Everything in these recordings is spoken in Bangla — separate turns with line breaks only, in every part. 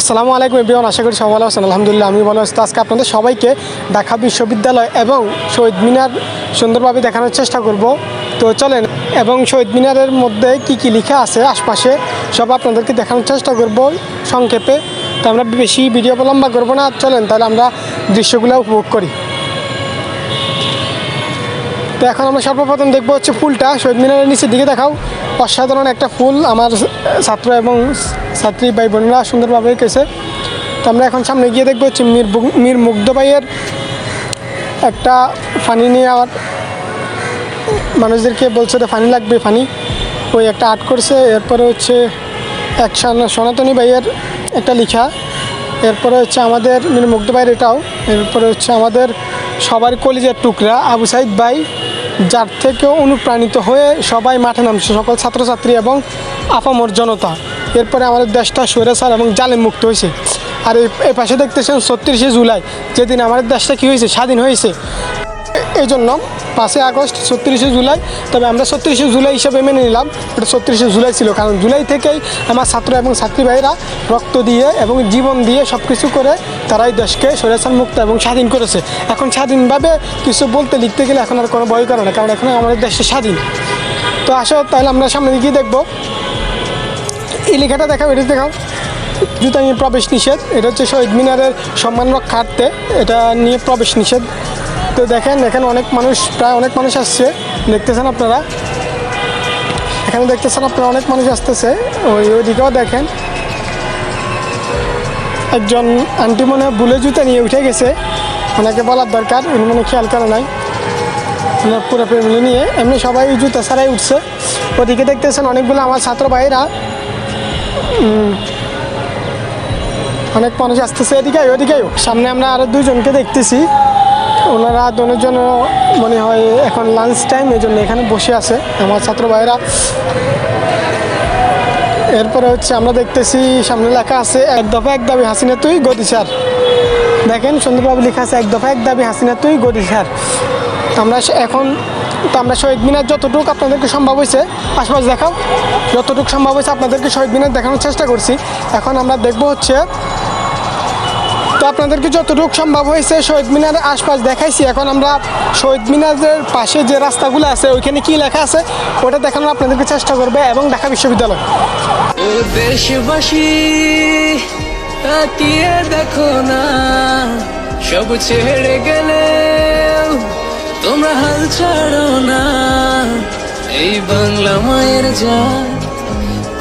আসসালামু আলাইকুম এবিওয়ান আশা করি সবাই ভালো আছেন। আলহামদুলিল্লাহ আমি ভালো আছি। আজকে আপনাদের সবাইকে ঢাকা বিশ্ববিদ্যালয় এবং শহীদ মিনার সুন্দরভাবে দেখানোর চেষ্টা করব। তো চলেন, এবং শহীদ মিনারের মধ্যে কি কি লেখা আছে আশপাশে, সব আপনাদেরকে দেখানোর চেষ্টা করব সংক্ষেপে। তো আমরা বেশি ভিডিও লম্বা করব না। চলেন, তাহলে আমরা দৃশ্যগুলো উপভোগ করি। তো এখন আমরা সর্বপ্রথম দেখব হচ্ছে ফুলটা। শহীদ মিনারের নিচের দিকে দেখাও। অসাধারণ একটা ফুল। আমার ছাত্র এবং ছাত্রী ভাই বোনেরা সুন্দরভাবে এঁকেছে। তো আমরা এখন সামনে গিয়ে দেখব হচ্ছে মীর মীর মুগ্ধ ভাইয়ের একটা ফানি নিয়ে আমার মানুষদেরকে বলছে যে ফানি লাগবে, ফানি। ওই একটা আর্ট করছে, এরপরে হচ্ছে এক সনা- সনাতনী ভাইয়ের একটা লেখা। এরপরে হচ্ছে আমাদের মীর মুগ্ধ ভাইয়ের এটাও। এরপরে হচ্ছে আমাদের সবার কলিজার টুকরা আবু সাইদ ভাই, যার থেকেও অনুপ্রাণিত হয়ে সবাই মাঠে নামছে, সকল ছাত্রছাত্রী এবং আপামর জনতা। এরপরে আমাদের দেশটা স্বৈরাচার এবং জালেম মুক্ত হয়েছে। আর এই পাশে দেখতেছেন ছত্রিশে জুলাই, যেদিন আমাদের দেশটা কী হয়েছে? স্বাধীন হয়েছে। এই জন্য পাঁচই আগস্ট, ছত্রিশে জুলাই, তবে আমরা ছত্রিশে জুলাই হিসেবে মেনে নিলাম। এটা ছত্রিশে জুলাই ছিল, কারণ জুলাই থেকেই আমার ছাত্র এবং ছাত্রী ভাইরা রক্ত দিয়ে এবং জীবন দিয়ে সব কিছু করে তারাই দেশকে স্বৈরাচার মুক্ত এবং স্বাধীন করেছে। এখন স্বাধীনভাবে কিছু বলতে, লিখতে গেলে এখন আর কোনো ভয় করে না, কারণ এখন আমাদের দেশে স্বাধীন। তো আসো, তাহলে আমরা সামনে গিয়ে দেখব। এই লেখাটা দেখাও এটা দেখাও। জুতা নিয়ে প্রবেশ নিষেধ এটা হচ্ছে শহীদ মিনারের সম্মান রক্ষার্থে এটা নিয়ে প্রবেশ নিষেধ। তো দেখেন এখানে অনেক মানুষ প্রায় অনেক মানুষ আসছে দেখতেছেন আপনারা? এখানে দেখতেছেন আপনারা অনেক মানুষ আসতেছে ওই ওইদিকেও দেখেন। একজন আন্টি মনে বুলে জুতা নিয়ে উঠে গেছে ওনাকে বলার দরকার উনি মনে খেয়াল করে নাই। ওনার পুরো ফ্যামিলি নিয়ে এমনি সবাই জুতা ছাড়াই উঠছে। ওদিকে দেখতেছেন অনেকগুলো আমার ছাত্র ভাইয়েরা উম, অনেক মানুষ আসতেছে এদিকে ওদিকেও সামনে আমরা আরও দুজনকে দেখতেছি। ওনারা দুজন মনে হয় এখন লাঞ্চ টাইম এই জন্য এখানে বসে আছে আমার ছাত্র ভাইয়েরা। এরপরে হচ্ছে আমরা দেখতেছি, সামনে লেখা আছে, এক দফা এক দাবি হাসিনা তুই গদি স্যার। দেখেন, সুন্দরভাবে লেখা আছে, এক দফা এক দাবি হাসিনা তুই গদি স্যার। আমরা এখন তো আমরা শহীদ মিনার যতটুকু আপনাদেরকে সম্ভব হয়েছে, আশপাশ দেখাও, যতটুকু সম্ভব হয়েছে আপনাদেরকে শহীদ মিনার দেখানোর চেষ্টা করছি। এখন আমরা দেখব হচ্ছে, তো আপনাদেরকে যতটুকু সম্ভব হয়েছে শহীদ মিনারের আশপাশ দেখাইছি। এখন আমরা শহীদ মিনারের পাশে যে রাস্তাগুলো আছে, ওইখানে কি লেখা আছে, ওটা দেখানোর আপনাদেরকে চেষ্টা করবে এবং ঢাকা বিশ্ববিদ্যালয়।
দেখো না, সব ছেড়ে গেলে তোমরা হাল ছাড়ো না। এই বাংলা মায়ের যা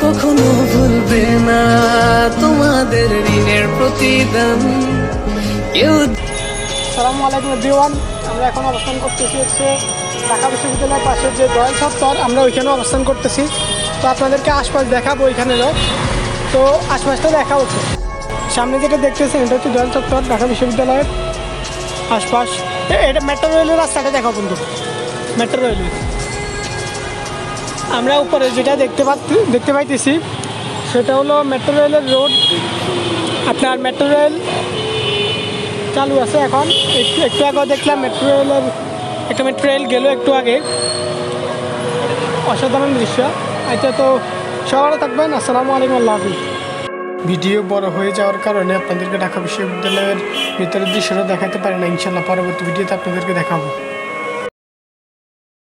কখনো ভুলবে না। তোমাদের ঋণের প্রতিদান কেউ
সালামু আলাইকুম এভরিওয়ান, আমরা এখন অবস্থান করতেছি হচ্ছে ঢাকা বিশ্ববিদ্যালয়ের পাশে যে দয়াল চত্বর, আমরা ওইখানেও অবস্থান করতেছি। তো আপনাদেরকে আশপাশ দেখাবো ওইখানেরও। তো আশপাশটা দেখা হচ্ছে সামনে যেটা দেখতেছেন, এটা হচ্ছে দয়াল চত্বর, ঢাকা বিশ্ববিদ্যালয়ের আশপাশ। এটা মেট্রো রেলের রাস্তাটা দেখো বন্ধু। মেট্রো রেলওয়ে আমরা উপরে যেটা দেখতে পাচ্ছি দেখতে পাইতেছি, সেটা হলো মেট্রো রেলের রোড আপনার মেট্রো রেল চালু আছে এখন। একটু আগে দেখলাম মেট্রো রেলের একটা মেট্রো রেল গেল একটু আগে। অসাধারণ দৃশ্য। আচ্ছা তো সবাই থাকবেন। আসসালামু আলাইকুম, আল্লাহ হাফিজ। ভিডিও বড় হয়ে যাওয়ার কারণে আপনাদেরকে ঢাকা বিশ্ববিদ্যালয়ের ভিতরের দৃশ্যটা দেখাতে পারে না। ইনশাল্লাহ পরবর্তী ভিডিওতে আপনাদেরকে দেখাবো।